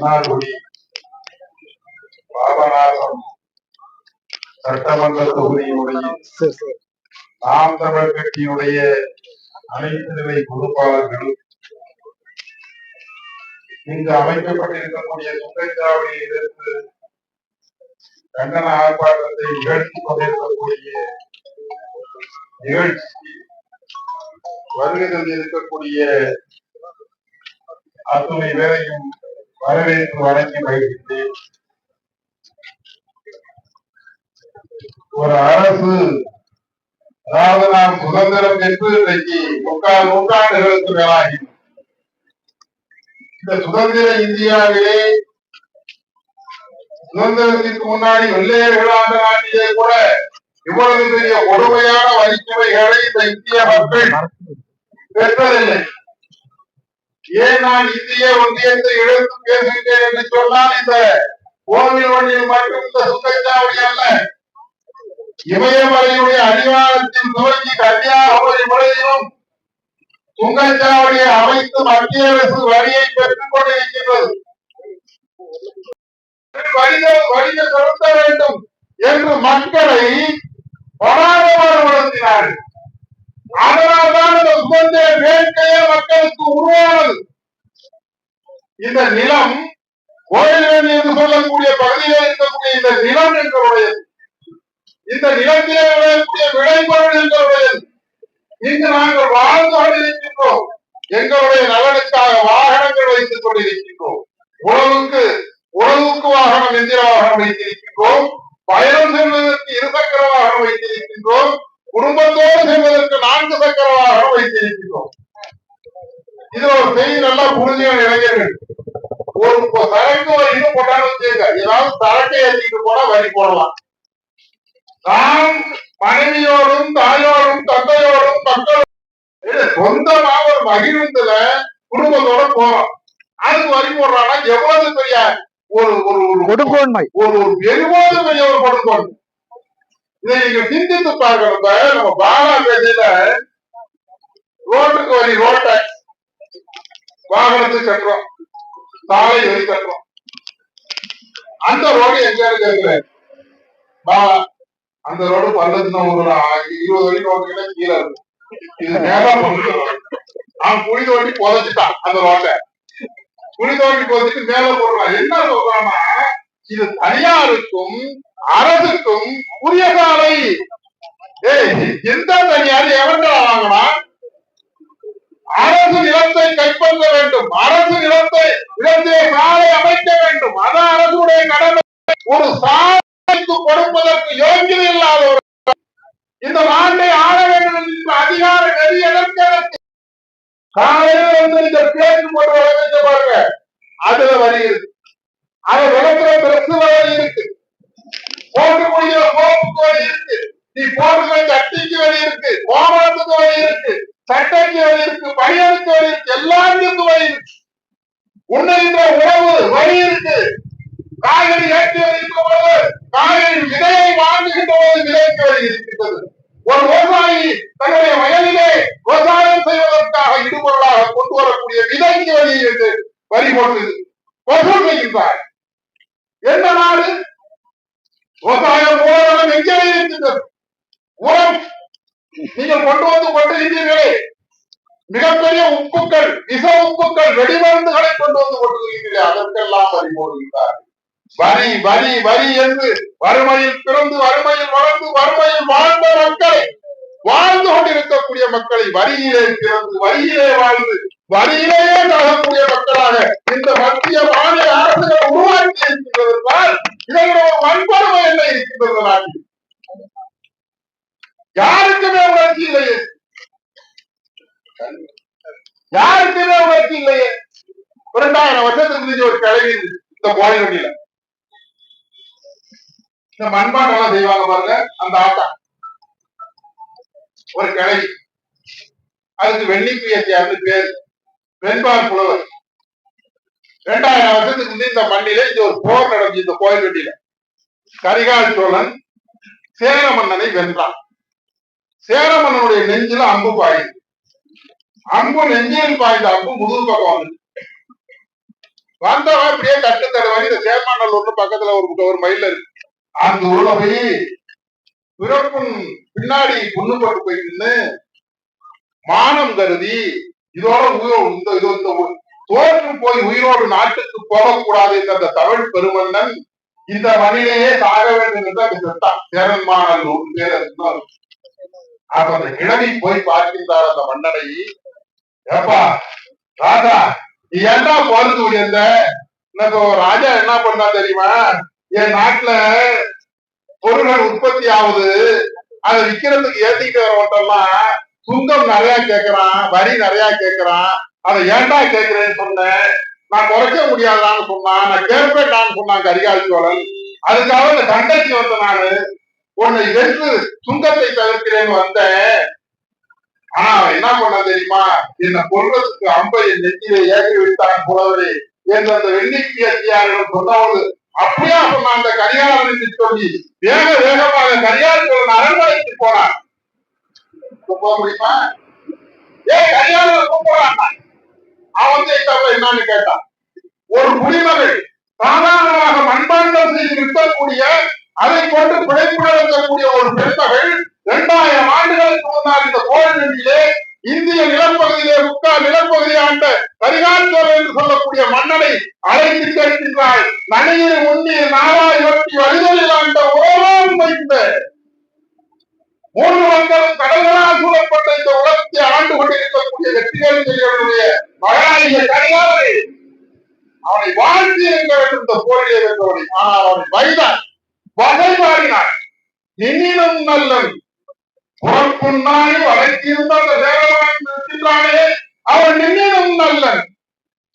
மன்னார்குடி பாபநாசம் சட்டமன்ற தொகுதியினுடைய நாம் தமிழர் கட்சியினுடைய அனைத்து நிலை பொறுப்பாளர்கள் இங்கு அமைக்கப்பட்டிருக்கக்கூடிய சுங்கச்சாவடியை எதிர்த்து கண்டன ஆர்ப்பாட்டத்தை நிகழ்த்தி கொண்டிருக்கக்கூடிய நிகழ்ச்சி வருகை தந்திருக்கக்கூடிய அத்துணை பேரையும் வரவேற்பு வழங்கி வருகின்றேன் ஒரு அரசு அதாவது நாம் சுதந்திரம் பெற்று இன்றைக்கு முக்கால் நூற்றாண்டுகளுக்கு மேலாகி. இந்த சுதந்திர இந்தியாவிலே சுதந்திரத்திற்கு முன்னாடி வெள்ளையர்கள் ஆண்ட நாட்டிலே கூட இவ்வளவு பெரிய கொடுமையான வரிச்சுமைகளை இந்த இந்திய மக்கள் பெற்றதில்லை. ஏன் நான் இந்திய ஒன்றியத்தை இழந்து பேசுகிறேன் என்று சொன்னால் இந்த கோவில் ஒன்றில் மட்டும் இந்த சுங்கச்சாவடி அல்ல. இமயமலையுடைய அடிவாரத்தில் துவங்கி கன்னியாகுமரி முறையிலும் சுங்கச்சாவடியை அமைத்து மத்திய அரசு வரியை பெற்றுக் கொண்டிருக்கின்றது. வணிக வணிக செலுத்த வேண்டும் என்று மக்களை பராதமாக உணர்த்தினார்கள் அதனால்தான் இந்த சுதந்திர வேட்கையே மக்களுக்கு உருவானது. இந்த நிலம் கோயில்கள் என்று சொல்லக்கூடிய பகுதியில் இருக்கக்கூடிய இந்த நிலம் எங்களுடையது. இந்த நிலத்திலே விளையக்கூடிய விளைபொருள் எங்களுடையது. இங்கு நாங்கள் வாழ்ந்து கொண்டிருக்கின்றோம். எங்களுடைய நலனுக்காக வாகனங்கள் வைத்துக் கொண்டிருக்கின்றோம். உணவுக்கு உணவுக்கு வாகனம் எந்திர வாகனம் வைத்திருக்கின்றோம். பயணம் செல்வதற்கு இருசக்கர வாகனம் வைத்திருக்கின்றோம். குடும்பத்தோடு செல்வதற்கு நான்கு சக்கர வாகனம் வைத்திருக்கின்றோம் இது ஒரு செய்தி நல்லா புரிஞ்சுக்கணும் இளைஞர்கள் ஒரு சரக்கு வரின்னு போட்டாலும் வச்சுங்க ஏதாவது சரக்கை ஏற்றிட்டு போனா வரி போடலாம் நாம் மனைவியோடும் தாயோடும் தந்தையோடும் மக்களோடும் இது சொந்தமா ஒரு மகிழ்ந்துல குடும்பத்தோட போறோம் அதுக்கு வரி போடுறான்னா எவ்வளவு பெரிய ஒரு ஒரு ஒரு கொடுங்கோன்மை ஒரு ஒரு எரிவாது பெரிய ஒரு கொடுக்கணும் இதை நீங்க சிந்தித்து பார்க்கணும். நம்ம பாலா பாலாபேட்டையில ரோட்டுக்கு வரி ரோட்டை வாகனத்துக்கு கட்டுறோம் சாலை வரி கட்டுறோம் அந்த ரோடு எங்க இருக்கு பா அந்த ரோடு பல்லத்துல ஒரு இருபது வழி ரோட்டுல கீழே இருக்கும் இது நேரா அவன் குழி தோண்டி புதைச்சிட்டான் அந்த ரோட்டை. குழி தோண்டி புதைச்சிட்டு மேல போடுறான். என்ன சொல்றான்னா இது தனியாருக்கும் அரசுக்கும் உரிய சாலை ஏய் எந்த தனியார் எவன்டா வாங்கினா? அரசு நிலத்தை கைப்பற்ற வேண்டும். அரசு நிலத்தை நிலத்தை சாலை அமைக்க வேண்டும். அதான் அரசுடைய கடமை. ஒரு சாலைக்கு கொடுப்பதற்கு யோகியதை இல்லாத ஒரு இந்த நாட்டை ஆள வேண்டும் என்ற அதிகார நெறி எதற்கு காலையில வந்து இந்த பேச்சு போட்டு வழங்க பாருங்க. அதுல வருகிறது இருக்கு. அதை விளக்கிற பிரசு வரி நீ சட்டிக்கு வழி இருக்கு கோமணத்துக்கு வழி இருக்கு சட்டைக்கு வழி இருக்கு பையனுக்கு வழி இருக்கு எல்லாத்துக்கும் வழி இருக்கு. உண்ணுகின்ற உணவு வழி இருக்கு. காய்கறி ஏற்றி வருகின்ற போது காய்கறி விதையை வாங்குகின்ற போது விலைக்கு வழி இருக்கின்றது. ஒரு விவசாயி தன்னுடைய வயலிலே விவசாயம் செய்வதற்காக இடுபொருளாக கொண்டு வரக்கூடிய விதைக்கு வரி இருக்கு வரி போட்டு வசூல் செய்கின்றார் எந்த நாடு விவசாயம் மூலதனம் எங்கே இருக்கின்றது உரம் நீங்கள் கொண்டு வந்து கொண்டிருக்கிறீர்களே மிகப்பெரிய உப்புக்கள் விஷ உப்புக்கள் வெடிமருந்துகளை கொண்டு வந்து கொண்டிருக்கிறீர்களே போடுகிறார்கள். வரி வரி வரி என்று வறுமையில் பிறந்து வறுமையில் வளர்ந்து வறுமையில் வாழ்ந்த மக்களை வாழ்ந்து கொண்டிருக்கக்கூடிய மக்களை வரியிலே பிறந்து வரியிலே வாழ்ந்து வரியிலேயே நடக்கக்கூடிய மக்களாக இந்த மத்திய மாநில அரசுகள் உருவாக்கி இருக்கின்றது என்றால் இதனுடைய ஒரு வன்படுமை என்ன இருக்கின்றது நாட்டில் யாருக்குமே உணர்ச்சி இல்லையே. யாருக்குமே உணர்ச்சி இல்லையே. இரண்டாயிரம் வருஷத்துக்கு ஒரு கிளவி இருந்துச்சு இந்த கோயில் வண்டியில. இந்த மண்பாண்டெல்லாம் செய்வாங்க பாருங்க அந்த ஆட்டம் ஒரு கிளை. அதுக்கு வெள்ளிப்பிரியத்தியார்னு பேர். வெண்பார் புலவர். ரெண்டாயிரம் வருஷத்துக்கு முந்தைய இந்த மண்ணில இந்த ஒரு போர் நடந்துச்சு இந்த கோயில் வண்டியில. கரிகால் சோழன் சேர மன்னனை வென்றான். சேர மன்னனுடைய நெஞ்சில அம்பு பாயுது. அம்பு நெஞ்சில் பாய்ந்த அம்பு முதுகு பக்கம் வந்து வந்தவன் அப்படியே கட்டு தருவாங்க இந்த சேர்மானல் ஒண்ணு பக்கத்துல ஒரு ஒரு மயில இருக்கு. அந்த ஊர்ல போய் பிறப்பும் பின்னாடி பொண்ணு போட்டு போயிட்டு மானம் கருதி இதோட இந்த இது இந்த தோற்று போய் உயிரோடு நாட்டுக்கு போகக்கூடாது என்ற அந்த தமிழ் பெருமன்னன் இந்த மணிலேயே சாக வேண்டும் என்று அங்கு செத்தான். சேரன்மானல் ஒரு பேர் இருந்தார் அந்த கிழவி போய் பார்க்கின்றார் அந்த மன்னனை. ஏப்பா ராஜா ஏன்டா போறது உயர்ந்த எனக்கு ராஜா என்ன பண்ணா தெரியுமா? என் நாட்டுல பொருள்கள் உற்பத்தி ஆகுது அதை விக்கிறதுக்கு ஏத்திக்கிட்டு வரவட்டெல்லாம் சுங்கம் நிறைய கேக்குறான் வரி நிறைய கேக்குறான். அதை ஏன்டா கேக்குறேன்னு சொன்னேன்? நான் குறைக்க முடியாதான்னு சொன்னான். நான் கேட்பேன்டான்னு சொன்னான் கரிகால் சோழன். அதுக்காக இந்த சண்டைக்கு வந்த நானு உன்னை வென்று சுங்கத்தை தவிர்க்கிறேன்னு வந்தேன். ஆனா அவன் என்ன பண்ண தெரியுமா? என்னை கொள்றதுக்கு அம்பை என் நெத்தியிலே ஏற்றி விட்டான் புலவரே என்று அந்த வெள்ளிக்கு அத்தியாரிடம் சொன்னவங்க அப்படியே சொன்ன அந்த கரிகாலன் என்று சொல்லி வேக வேகமாக கரிகால் அரண்மனைக்கு போனான். போக முடியுமா? ஏ கரிகாலன் கூப்பிடுறான் அவன் வந்து என்னன்னு கேட்டான். ஒரு குடிமகள் சாதாரணமாக மண்பாண்டம் செய்து நிற்கக்கூடிய அதை கொண்டு பிழைப்பு நடத்தக்கூடிய ஒரு பெண்மகள் இரண்டாயிரம் ஆண்டுகளுக்கு முன்னால் இந்த கோயிலிலே இந்திய நிலப்பகுதியிலே முக்கால் நிலப்பகுதியை ஆண்ட கரிகால்சோழன் என்று சொல்லக்கூடிய மன்னனை அழைத்து கேட்கின்றாள் நனையில் உண்ணீர் நாளாய் ஒட்டி வழிதலில் ஆண்ட ஓரம் வைத்த மூன்று மக்களும் கடல்களால் சூழப்பட்ட இந்த உலகத்தை ஆண்டு கொண்டிருக்கக்கூடிய வெற்றிகள் செய்யக்கூடிய மகனாகிய கரிகாலனை அவனை வாழ்த்தி இருக்க வேண்டும். இந்த போரிலே வென்றவனை ஆனால் அவனை வயதான் வகை மாறினான் எண்ணினும் நல்லன். புறப்புண்ணாய் வளைத்திருந்த அந்த தேவரான் இருக்கின்றானே அவன் நின்னினும் நல்லன்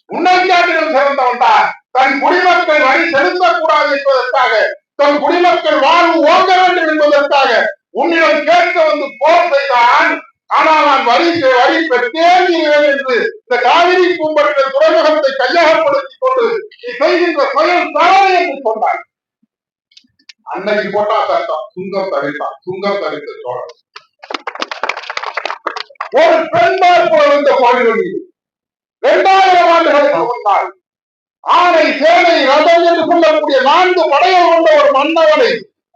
உன்னஞ்சாட்டிலும் சிறந்தவன் தான் தன் குடிமக்கள் வரி செலுத்தக்கூடாது என்பதற்காக தன் குடிமக்கள் வாழ்வு ஓங்க வேண்டும் என்பதற்காக உன்னிடம் கேட்க வந்து போர் செய்தான். ஆனால் நான் வரி வரி பெற்றேன் என்று இந்த காவிரி பூம்பட்ட துறைமுகத்தை கையகப்படுத்திக் கொண்டு நீ செய்கின்ற செயல் தவறு என்று சொன்னார் அன்னைக்கு போட்டா சட்டம் சுங்கம் தவிர்த்தான் சுங்கம் தவிர்த்த சோழன். ஒரு பெண் பார்ப்பவர் இந்த கோவில் மீது இரண்டாயிரம் ஆண்டுகளுக்கு முன்னால் ஆனை சேனை ரதம் என்று சொல்லக்கூடிய நான்கு படைகள் கொண்ட ஒரு மன்னவனை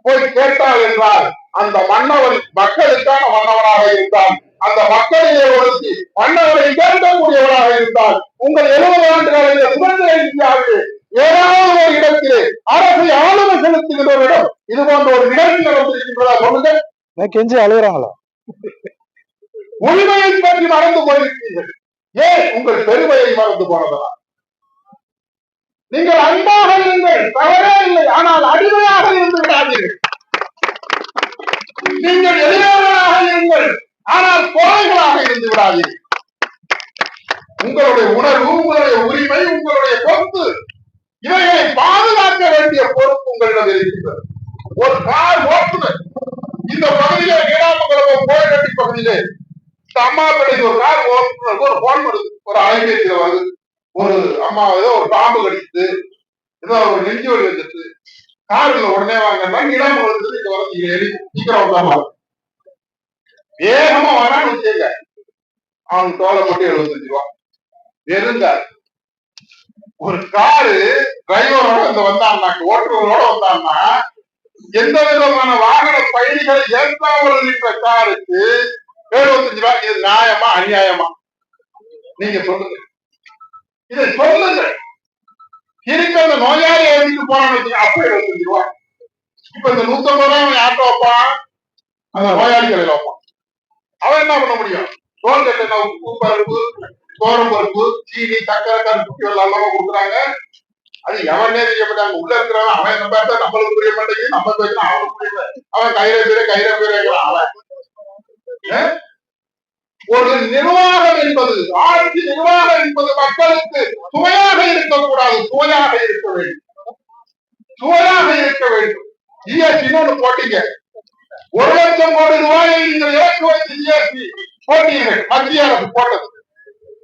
போய் கேட்டார் என்றால் அந்த மன்னவன் மக்களுக்கான மன்னவனாக இருந்தான். அந்த மக்களிலே ஒருத்தி மன்னவனை கேட்கக்கூடியவராக இருந்தால் உங்கள் எழுபது ஆண்டுகள் இந்த சுதந்திர இந்தியாவில் ஏதாவது ஒரு இடத்திலே அரசை ஆளுமை செலுத்துகின்ற ஒரு இடம். இது போன்ற ஒரு நிகழ்ச்சி நடந்திருக்கின்றதா சொல்லுங்க கெஞ்சி அழுகுறாங்களா உரிமையை பற்றி மறந்து போயிருக்கீர்கள். ஏன் உங்கள் பெருமையை மறந்து போனதா? நீங்கள் அன்பாக இருங்கள் தவறே இல்லை ஆனால் அடிமையாக இருந்து விடாதீர்கள். நீங்கள் எளியவர்களாக இருங்கள் ஆனால் கோழைகளாக இருந்து விடாதீர்கள். உங்களுடைய உணர்வு உங்களுடைய உரிமை உங்களுடைய பொறுப்பு இவைகளை பாதுகாக்க வேண்டிய பொறுப்பு உங்களிடம் இருக்கின்றது. ஒரு கார் ஓட்டுநர் இந்த பகுதியிலே நீடாமங்கலம் கோயில் பகுதியிலே இந்த அம்மா ஒரு கார் ஒரு போன் வருது. ஒரு அலைபேசியில வருது. ஒரு அம்மா ஏதோ ஒரு பாம்பு கடிக்குது. ஏதோ ஒரு நெஞ்சு வலி வந்துட்டு கார்ல உடனே வாங்கன்னா நீடாமங்கலத்துல இங்க வரது இங்க சீக்கிரம் வந்தாமா வேகமா வரான்னு வச்சுங்க அவன் தோலை போட்டு எழுபத்தஞ்சு ரூபா. இருந்தார் ஒரு காரு டிரைவரோட இந்த வந்தான்னா ஓட்டுநரோட வந்தான்னா எந்த விதமான வாகன பயணிகளை ஏற்றாமல் நின்ற காருக்கு எழுபத்தஞ்சு ரூபாய் இது நியாயமா அநியாயமா? நீங்க சொல்லுங்க. இதை சொல்லுங்க. இருக்க அந்த நோயாளி எழுதிட்டு போறான்னு வச்சுக்க அப்ப எழுபத்தஞ்சு ரூபாய் இப்ப இந்த நூத்தம்பது ரூபாய் அவன் யார்கிட்ட வைப்பான்? அந்த நோயாளி கடையில வைப்பான். அவன் என்ன பண்ண முடியும்? டோல்கேட் என்ன உப்பு பருப்பு தோரம் பருப்பு சீனி சக்கரை கருப்பு எல்லாம் கொடுக்குறாங்க. அது எவனே தெரிய மாட்டாங்க உள்ள இருக்கிறவன் அவன் என்ன பார்த்தா நம்மளுக்கு புரிய மாட்டேங்குது. நம்ம பேசினா அவனுக்கு புரியல. அவன் கையில பேர கையில பேர அவன் ஒரு நிர்வாகம் என்பது ஆட்சி நிர்வாகம் என்பது மக்களுக்கு சுவையாக இருக்கக்கூடாது. சுவையாக இருக்க வேண்டும். சுவையாக இருக்க வேண்டும். ஜிஎஸ்டி ஒண்ணு போட்டீங்க. ஒரு லட்சம் கோடி ரூபாயை நீங்கள் இறக்குமதி ஜிஎஸ்டி போட்டீர்கள் மத்திய அரசு போட்டது.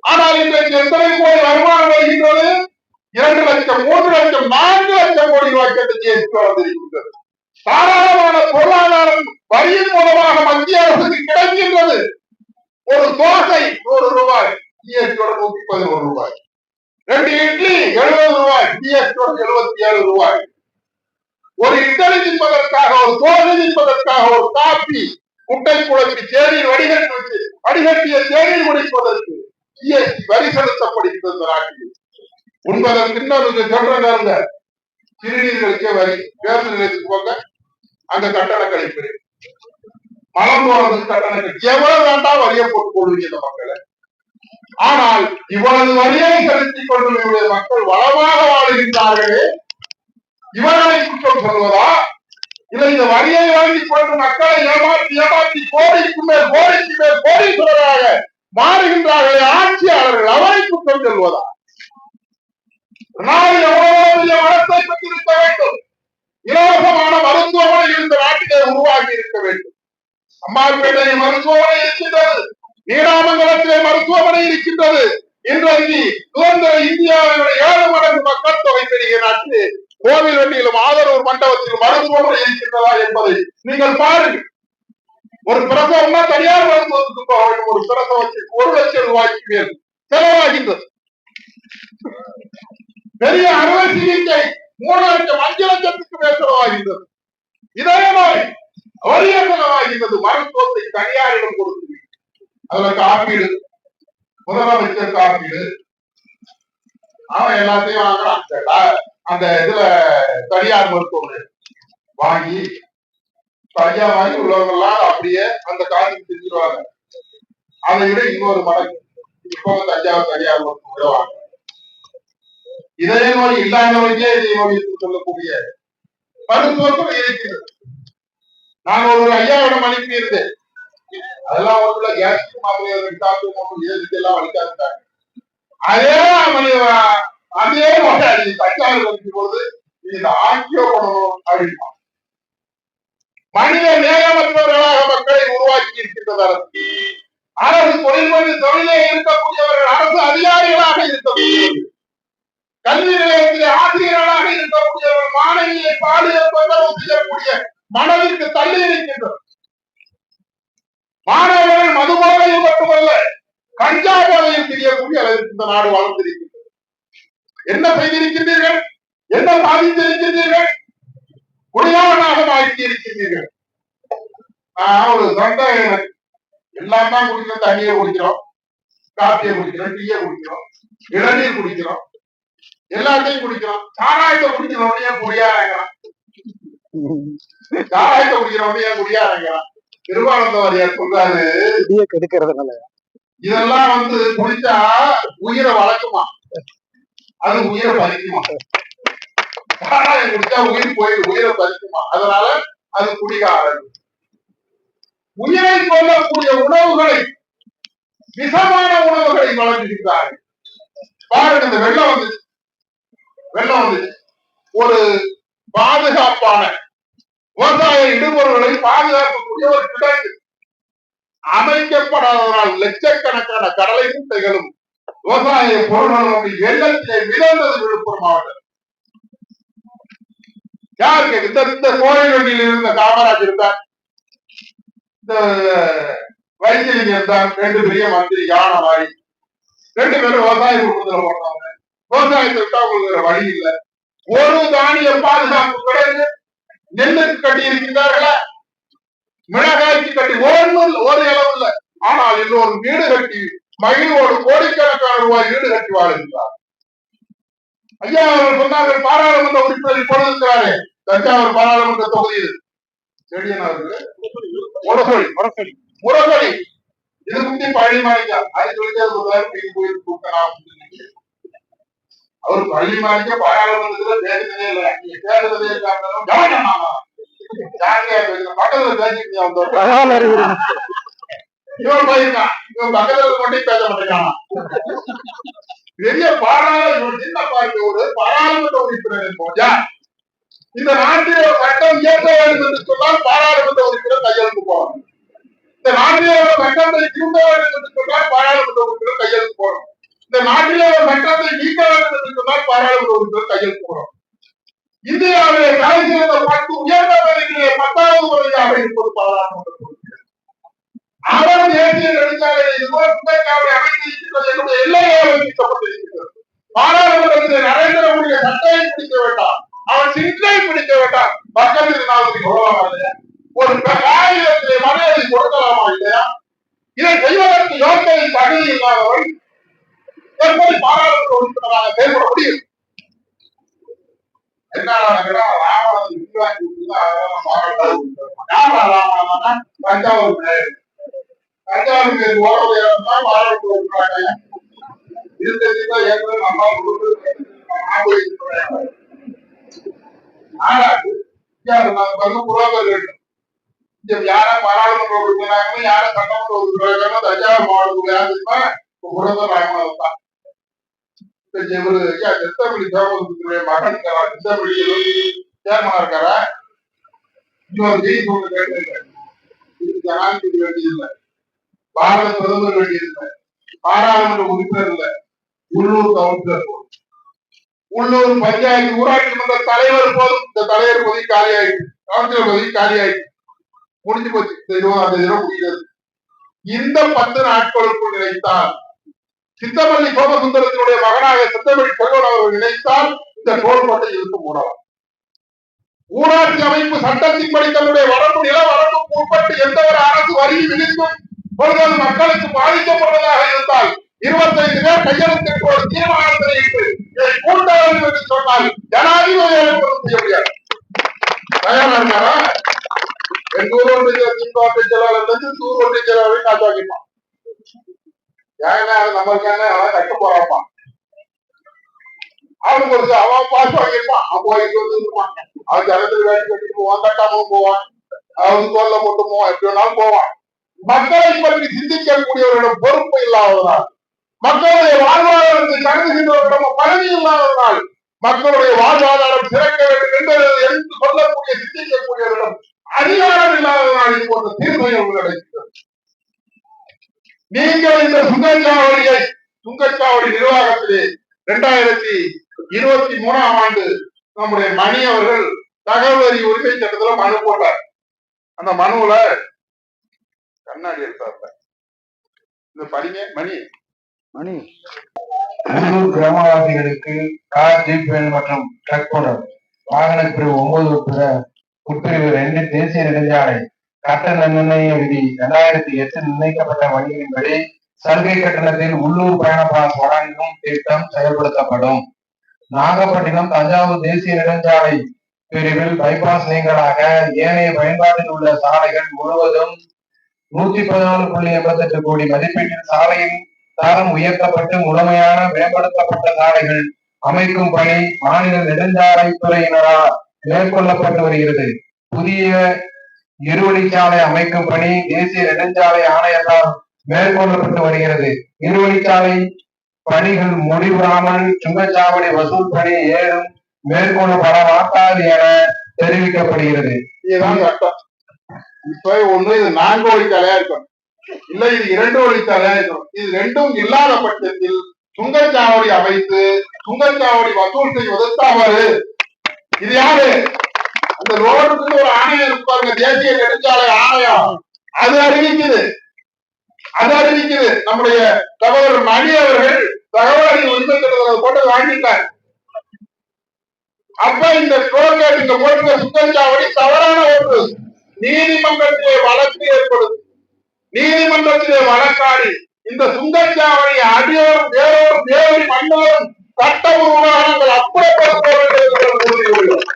ஆனால் இன்றைக்கு எத்தனை கோடி வருமானம் வருகின்றது? இரண்டு லட்சம் மூன்று லட்சம் நான்கு லட்சம் கோடி ரூபாய்க்கு ஜிஎஸ்டி வந்திருக்கின்றது. தாராளமான பொருளாதாரம் வரியின் மூலமாக மத்திய அரசுக்கு கிடைக்கின்றது. ஒரு தோசை நூறு ரூபாய் ஜிஎஸ்டியோட நூத்தி பதினோரு ரூபாய். ரெண்டு இட்லி எழுபது ரூபாய் ஜிஎஸ்டியோட எழுபத்தி ஏழு ரூபாய். ஒரு இட்லி தின்பதற்காக ஒரு தோசை தின்பதற்காக ஒரு காப்பி முட்டை குழம்பி தேநீர் வடிகட்டி வச்சு வடிகட்டிய தேநீர் குடிப்பதற்கு ஜிஎஸ்டி வரி செலுத்தப்படுகிறது இந்த நாட்டில். உண்பதற்கு இன்னொரு சொல்றாங்க சிறுநீர்களுக்கே வரி பேருந்து நிலையத்துக்கு போங்க. அங்க கட்டண கழிப்பு மலம் போறதுக்கு கட்டண கழிப்பு எவ்வளவு வேண்டாம் வரியை போட்டுக் கொள்வீங்க இந்த மக்களை. ஆனால் இவ்வளவு வரியை செலுத்திக் கொண்டு நம்முடைய மக்கள் வளமாக வாழுகின்றார்களே. இவர்களை குற்றம் சொல்வதா? இல்லை இந்த வரியை வாங்கி கொண்டு மக்களை ஏமாற்றி ஏமாற்றி கோடிக்கு மேல் கோடிக்கு மேல் கோடீஸ்வரராக மாறுகின்றார்களே ஆட்சியாளர்கள். அவரை குற்றம் சொல்வதா? நாடு எவ்வளவு பெரிய வளத்தை பெற்றிருக்க வேண்டும்? இலவசமான மருத்துவமனை இந்த நாட்டிலே உருவாகி இருக்க வேண்டும். அம்மாப்பேட்டை மருத்துவமனை இருக்கின்றது. நீடாமங்கலத்திலே மருத்துவமனை இருக்கின்றது. இன்றைக்கு சுதந்திர இந்தியாவினுடைய ஏழு மடங்கு மக்கள் தொகை பெருகிய நாட்டிலே கோவில் வண்டியிலும் ஆதரவு மண்டபத்திலும் மருத்துவமனை இருக்கின்றதா என்பதை நீங்கள் பாருங்கள். ஒரு பிரசவம்னா தனியார் மருத்துவத்துக்கு போக வேண்டும். ஒரு பிரசவத்திற்கு ஒரு லட்சம் ரூபாய்க்கு மேல் செலவாகின்றது. பெரிய அறுவை சிகிச்சை மூணு லட்சம் அஞ்சு லட்சத்துக்கு மேல் இதே மாதிரி வலிய மருத்துவத்தை தனியாரிடம் கொடுத்து அதுல காப்பீடு. முதலமைச்சர் காப்பீடு. அவன் எல்லாத்தையும் வாங்குறான். அந்த இதுல தனியார் மருத்துவமனை வாங்கி தனியா வாங்கி உள்ளவங்க எல்லாம் அப்படியே அந்த காலத்துக்கு செஞ்சிருவாங்க அதை விட இன்னொரு மடங்கு. இப்போ தஞ்சாவூர் தனியார் மருத்துவமனை வாங்க இதய நோய் இல்லாதவர்களே இதய நோய் என்று சொல்லக்கூடிய மருத்துவத்துறை இருக்கிறது. நான் ஒரு ஐயாவிடம் அனுப்பியிருந்தேன் அதெல்லாம் ஒன்றுல கேஸ்ட்ரிக் மாத்திரை டாக்டர் ஒன்றும் ஏதுக்கு எல்லாம் வலிக்காதுட்டாங்க அதே மனித அதே நோயாளி தஞ்சாவூர் வைக்கும் போது இந்த ஆக்கியோ பண்ணணும் அப்படின்னா மனித நேரமற்றவர்களாக மக்களை உருவாக்கி இருக்கின்றது அரசு அரசு தொழில் தொழிலே இருக்கக்கூடியவர்கள் அரசு அதிகாரிகளாக இருக்கக்கூடியவர்கள் இருக்கக்கூடியவர்கள் மாணவியை பாலியல் தொந்தரவு செய்யக்கூடிய மனதிற்கு தள்ளி இருக்கின்றது மாணவர்கள் மது போதையில் மட்டுமல்ல கஞ்சா போதையில் தெரியக்கூடிய அளவிற்கு இந்த நாடு வளர்ந்திருக்கின்றது. என்ன செய்திருக்கின்றீர்கள்? என்ன சாதித்திருக்கின்றீர்கள் குடியாளனாக மாற்றியிருக்கின்றீர்கள் நான் ஒரு சொந்த எல்லாம் தான் குடிக்கிறோம் தண்ணியை குடிக்கிறோம் காப்பியை குடிக்கிறோம் டீயை குடிக்கிறோம் இளநீர் குடிக்கிறோம். எல்லாத்தையும் குடிக்கிறோம். சாராயத்தை குடிக்கிறவனையே குடியாரங்கிறான். சாராயத்தை குடிக்கிறவனையே குடியாரங்கிறான். திருவானந்த வாரியார் சொல்றாரு கெடுக்கிறதுனால. இதெல்லாம் வந்து குடிச்சா உயிரை வளர்க்குமா? அது உயிரை பறிக்குமா? சாராயம் குடிச்சா உயிர் போயிடு உயிரை பறிக்குமா? அதனால அது குடிகாரன் உயிரை கொல்லக்கூடிய உணவுகளை விஷமான உணவுகளை வளர்த்திருக்கிறார்கள். பாருங்க இந்த வெள்ளம் வந்து வெள்ளம் வந்து ஒரு பாதுகாப்பான விவசாய இடுபொருள்களை பாதுகாக்கக்கூடிய ஒரு கிடங்கு அமைக்கப்படாததால் லட்சக்கணக்கான கடலை முட்டைகளும் விவசாய பொருள்களும் வெள்ளத்திலே மிதந்தது விழுப்புரம் மாவட்டம் யாருக்கு இந்த இந்த கோயில் இருந்த காமராஜ் இருந்தார். இந்த வைத்தியலிங்க இருந்தார். ரெண்டு பெரிய மந்திரி யானை மாதிரி. ரெண்டு பேரும் விவசாய குடும்பத்துல போட்டாங்க விவசாயத்தை விட்டா அவங்களுக்கு வழி இல்லை. ஒரு தானிய பாதுகாப்பு கிடையாது. நெல்லுக்கு கட்டி இருக்கின்றார்களா மிளகாய்க்கு கட்டி ஒன்று ஒரு இளவு இல்லை. ஆனால் இன்னொரு வீடு கட்டி மகிழ்வோடு கோடிக்கணக்கான ரூபாய் வீடு கட்டி வாழ்கின்றார். ஐயா அவர்கள் சொன்னார்கள் பாராளுமன்ற உறுப்பினர் இப்பொழுது இருக்கிறாரே. தஞ்சாவூர் பாராளுமன்ற தொகுதியில். முரசொலி. முரசொலி. இது முந்தி பழனி ஆயிரத்தி தொள்ளாயிரத்தி கோயில் கூட்டலாம் அவர் பள்ளி மாணிக்க பாராளுமன்றத்துல பேசுனதே இல்லை. நீங்க பேசுறதே இருக்காங்க பக்கத்துல பேசிட்டு இவன் போயிருக்கான். இவன் பக்கத்துல மட்டும் பேச மாட்டேங்கான் பெரிய பாராளுமன்ற சின்ன பார்க்க ஒரு பாராளுமன்ற உறுப்பினர் போஜா இந்த நாட்டில் சட்டம் இயற்ற வேண்டும் என்று சொன்னால் பாராளுமன்ற உறுப்பினர் கையெழுத்து போடணும் இந்த நாட்டிலே சட்டத்தை திரும்ப வேண்டும் என்று சொன்னால் பாராளுமன்ற உறுப்பினர் கையெழுத்து போடணும் இந்த நாட்டிலே ஒரு சட்டத்தை நீக்க வேண்டும் என்று சொன்னால் பாராளுமன்ற உறுப்பினர் கையெழுத்து போறோம் இந்தியாவிலே தலை சிறந்த பத்து உயர்ந்த பதவிகளிலே பத்தாவது முறையாக இருப்பது பாராளுமன்ற அவர் தேசிய நெடுஞ்சாலையை இதுபோல் அமைந்திருக்கிறது என்னுடைய எல்லையாக வைக்கப்பட்டிருக்கிறது பாராளுமன்றத்தில் நரேந்திர மோடியை சட்டையை பிடிக்க வேண்டாம் அவன் சிந்தை பிடிக்க வேண்டாம். பக்கத்தில் நாளைக்கு சொல்லலாமா இல்லையா ஒரு காகிதத்திலே மரியாதை கொடுக்கலாமா இல்லையா? இதை செய்வதற்கு யோசனை தகுதி இல்லாதவன் எப்படி பாராளுமன்ற உறுப்பினராக செயல்பட முடியும். என்ன தஞ்சாவூர் தஞ்சாவூர் பாராளுமன்ற உறுப்பினராக இருந்ததுதான் ஏற்கனவே நம்ம யார பாராளுமன்ற உறுப்பினராக யார சட்டமன்ற தஞ்சாவூர் மாவட்டத்துக்கு யார் தெரியுமா தான். இவரு ஐயா சித்தமணி மகன் இருக்கிறா சேர்மனா இருக்காரா? இன்னொரு ஜெயிச்சு ஒண்ணு கேட்டிருக்காரு இது ஜனாதிபதி வேண்டியதில்லை பாரத பிரதமர் வேண்டியதில்லை பாராளுமன்ற உறுப்பினர் இல்லை. உள்ளூர் கவுன்சிலர் போதும். உள்ளூர் பஞ்சாயத்து ஊராட்சி மன்ற தலைவர் போதும். இந்த தலைவர் பதவி காலி கவுன்சிலர் பதவி காலி முடிஞ்சு போச்சு. இந்த இருபதாம் தேதி முடிகிறது இந்த பத்து நாட்களுக்குள் நினைத்தால் சித்தமல்லி சோமசுந்தரத்தினுடைய மகனாக சித்தமல்லி செல்வன் அவர்கள் நினைத்தால் இந்த தோள்பட்டை இழுத்து மூடலாம். ஊராட்சி அமைப்பு சட்டத்தின்படி தன்னுடைய வரம்பு நில வரம்புக்கு உட்பட்டு எந்த ஒரு அரசு வரி விதிக்கும் பொழுது மக்களுக்கு பாதிக்கப்படுவதாக இருந்தால் இருபத்தைந்து பேர் கையெழுத்திட்டு ஒரு தீர்மானத்தை இட்டு இதை கூட்டவர்கள் என்று சொன்னால் ஜனாதிபதி ஒன்றும் செய்ய முடியாது. தயாரா இருக்காரா? எங்க ஊர் ஒன்றிய திமுக செயலாளர் சூர் ஒன்றிய செயலாளரை காத்தாக்கிப்பான் ஏன்னா அது நம்மளுக்கான அவன் கட்ட போறாப்பா அவனுக்கு ஒரு அவன் பாஸ் வாங்கியிருப்பான். அவன் போயிட்டு வந்துருப்பான் அவன் ஜனத்தில் வேலை கட்டிட்டு போவான் கட்டாமலும் போவான். அவன் தோல்ல போட்டு போவான். எப்படி வேணாலும் போவான். மக்களை பற்றி சிந்திக்கக்கூடியவரிடம் பொறுப்பு இல்லாததனால் மக்களுடைய வாழ்வாதாரத்தை கருதுகின்றவரிடம் பதவி இல்லாததனால் மக்களுடைய வாழ்வாதாரம் சிறக்க வேண்டும் என்று எடுத்து சொல்லக்கூடிய சிந்திக்கக்கூடியவரிடம் அதிகாரம் இல்லாததனால் இது போன்ற தீர்வுகள் கிடைக்கிறது நீங்கள் இந்த சுங்கச்சாவடியை சுங்கச்சாவடி நிர்வாகத்திலே இரண்டாயிரத்தி இருபத்தி மூணாம் ஆண்டு நம்முடைய மணி அவர்கள் தகவல் அறிவு உரிமை சட்டத்துல மனு போட்டார். அந்த மனுவுல கண்ணாடி எடுத்தார் இந்த படிங்க மணி. மணி. உள்ளூர் கிராமவாசிகளுக்கு கார் ஜீப் மற்றும் ட்ரக் போன்ற வாகன பிரிவு ஒன்பது பிற உட்பிரிவு ரெண்டு தேசிய நெடுஞ்சாலை கட்டண நிர்ணய விதி இரண்டாயிரத்தி எட்டு நிர்ணயிக்கப்பட்ட வழிகளின்படி சலுகை கட்டணத்தில் உள்ளூர் பயணப்பாஸ் வழங்கும் திட்டம் செயல்படுத்தப்படும். நாகப்பட்டினம் தஞ்சாவூர் தேசிய நெடுஞ்சாலை பிரிவில் பைபாஸ் நீங்களாக ஏனைய பயன்பாட்டில் உள்ள சாலைகள் முழுவதும் நூத்தி பதினாலு புள்ளி எண்பத்தி எட்டு கோடி மதிப்பீட்டில் சாலையின் தரம் உயர்த்தப்பட்டு முழுமையான மேம்படுத்தப்பட்ட சாலைகள் அமைக்கும் பணி மாநில நெடுஞ்சாலைத்துறையினரால் மேற்கொள்ளப்பட்டு வருகிறது. புதிய இருவழிச்சாலை அமைக்கும் பணி தேசிய நெடுஞ்சாலை ஆணையத்தால் மேற்கொள்ளப்பட்டு வருகிறது. இருவழிச்சாலை பணிகள் முடிவுறாமல் சுங்கச்சாவடி வசூல் பணி ஏதும் மேற்கொள்ளப்பட மாட்டாது என தெரிவிக்கப்படுகிறது. இதுதான் சட்டம் இப்ப ஒண்ணு இது நான்கு வழிச்சாலையா இருக்கணும். இல்ல இது இரண்டு வழிச்சாலையா இருக்கணும். இது ரெண்டும் இல்லாத பட்சத்தில் சுங்கச்சாவடி அமைத்து சுங்கச்சாவடி வசூல் செய்வது தவறு இது யாரு? அந்த ரோடுக்கு ஒரு ஆணையம் இருப்பாங்க தேசிய நெடுஞ்சாலை ஆணையம். அது அறிவிக்குது. அது அறிவிக்குது. நம்முடைய தகவல் மணி அவர்கள் தகவல் அறிவு உரிமை போட்டு வாங்கிட்டார். அப்ப இந்த டோல்கேட் இந்த போட்டுக்க சுத்தஞ்சாவடி தவறான ஒன்று நீதிமன்றத்திலே வழக்கு ஏற்படுது நீதிமன்றத்திலே வழக்காடி. இந்த சுங்கச்சாவடி அடியோரும் வேரோரும் வேறு மன்னரும் சட்டபூர்வமாக அப்புறப்படுத்த வேண்டும் என்று கூறியுள்ளோம்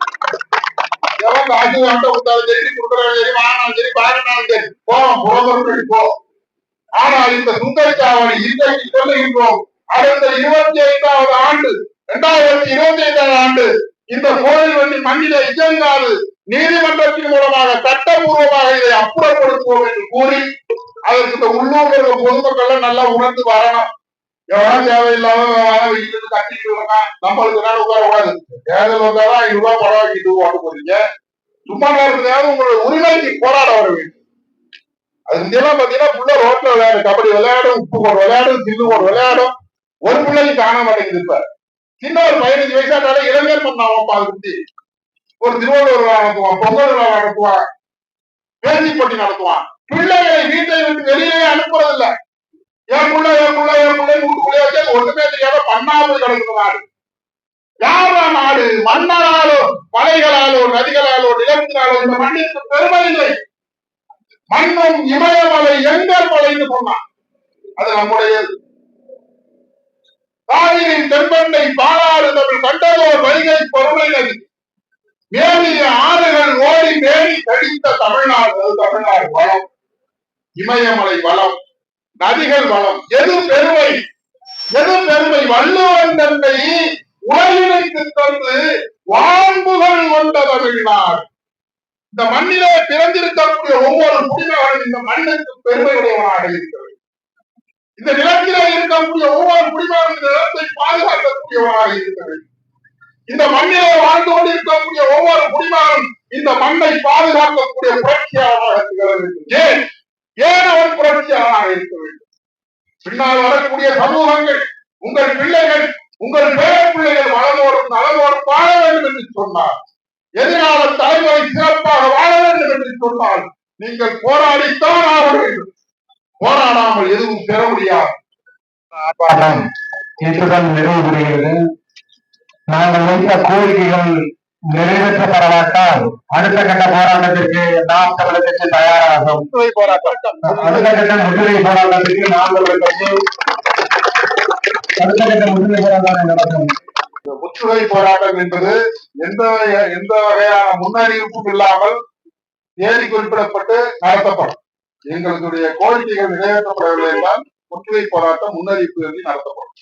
எவன் காசு வாங்க கொடுத்தாலும் சரி கொடுக்கறாலும் சரி வாங்கினாலும் சரி பாருனாலும் சரி போவோம் புறம்பொருட்கள் போ ஆனால் இந்த சுங்கச்சாவடி இன்றைக்கு சொல்லுகின்றோம் அடுத்த இருபத்தி ஐந்தாவது ஆண்டு இரண்டாயிரத்தி இருபத்தி ஐந்தாவது ஆண்டு இந்த கோயில் வந்து மண்ணில இயங்காது. நீதிமன்றத்தின் மூலமாக சட்டபூர்வமாக இதை அப்புறப்படுத்துவோம் என்று கூறி அதற்கு இந்த உள்ளூர் இருக்க பொதுமக்கள் நல்லா உணர்ந்து வரணும். எவனா தேவையில்லாம வேலை வீட்டுக்கு கட்டிட்டு இருக்கான் நம்மளுக்கு நேரம் உட்கார கூடாது தேர்தல் வந்தாலும் ஐநூறு ரூபாய் படம் வாங்கிட்டு ஓட்டு போறீங்க. சும்மா நேரத்துலயாவது உங்களோட உரிமைக்கு போராட வர வேண்டும். அது முந்தையெல்லாம் பாத்தீங்கன்னா புள்ள ரோட்ல விளையாடும். கபடி விளையாடும் உப்பு போடு விளையாடும் தில்லு போடு விளையாடும். ஒரு பிள்ளைக்கு காண மாட்டேங்குது இப்ப. சின்ன ஒரு பதினஞ்சு வயசாட்டால இளைஞர் பண்ணாம அதை பத்தி ஒரு திருவள்ளுவர் நடத்துவான் பொங்கல் விழா நடத்துவான் பேச்சு போட்டி நடத்துவான். பிள்ளைகளை வீட்டை விட்டு வெளியே அனுப்புறது இல்லை என் புள்ள என் புள்ள என் பிள்ளை? வீட்டுக்குள்ளே வச்சு மக்களுக்கு ஒண்ணுமே தெரியாத பண்ணாமல் கிடக்கிற நாடு. யாரா நாடு? மன்னராலோ மலைகளாலோ நதிகளாலோ நிலத்தினாலோ இந்த மண்ணிற்கு பெருமை இல்லை. மண்ணும் இமயமலை எங்கள் மலைன்னு சொன்னான் அது நம்முடைய காவிரி தென்பெண்ணை பாலாறு தமிழ் கண்டதோர் வைகை பொருளை நதி மேலிய ஆறுகள் ஓடி மேடி கடித்த தமிழ்நாடு தமிழ்நாடு வளம். இமயமலை வளம். நதிகள் வளம். எது பெருமை? எது பெருமை? வள்ளுவன் தன்னை உலகினைக்கு தந்து வாழ்புகள் கொண்ட தமிழ்நாடு இந்த மண்ணிலே பிறந்திருக்கக்கூடிய ஒவ்வொரு குடிமகனும் இந்த மண்ணுக்கு பெருமையுடையவனாக இருக்கிறது இந்த நிலத்திலே இருக்கக்கூடிய ஒவ்வொரு குடிமகனும் இந்த நிலத்தை பாதுகாக்கக்கூடியவனாக இருக்கிறது இந்த மண்ணிலே வாழ்ந்து கொண்டிருக்கக்கூடிய ஒவ்வொரு குடிமகனும் இந்த மண்ணை பாதுகாக்கக்கூடிய புரட்சியாளராக திகழ்கிறது ஏன்? ஏன் அவன் புரட்சியாளராக இருக்க வேண்டும். பின்னால் வரக்கூடிய சமூகங்கள் உங்கள் பிள்ளைகள் உங்கள் பேர பிள்ளைகள் வளமோடும் நலமோடும் வாழ வேண்டும் என்று சொன்னார் எதிர்கால தலைமுறை சிறப்பாக வாழ வேண்டும் என்று சொன்னால் நீங்கள் போராடித்தான் ஆக வேண்டும். போராடாமல் எதுவும் பெற முடியாது. ஆர்ப்பாட்டம் இத்துடன் நிறைவு பெறுகிறது நாங்கள் வைத்த கோரிக்கைகள் நிறைவேற்றப்படமாட்டால் அடுத்த கட்ட போராட்டத்திற்கு நாம் தமிழர் கட்சி தயாராகும் அடுத்த கட்ட முற்றுகை போராட்டத்திற்கு நாம் தமிழர் கட்சி அடுத்த கட்ட முற்றுகை போராட்டம் நடக்கும். முற்றுகை போராட்டம் என்பது எந்த எந்த வகையான முன்னறிவிப்பும் இல்லாமல் தேதி குறிப்பிடப்பட்டு நடத்தப்படும். எங்களுடைய கோரிக்கைகள் நிறைவேற்றப்படவில்லை என்றால் முற்றுகை போராட்டம் முன்னறிவிப்பு நடத்தப்படும்.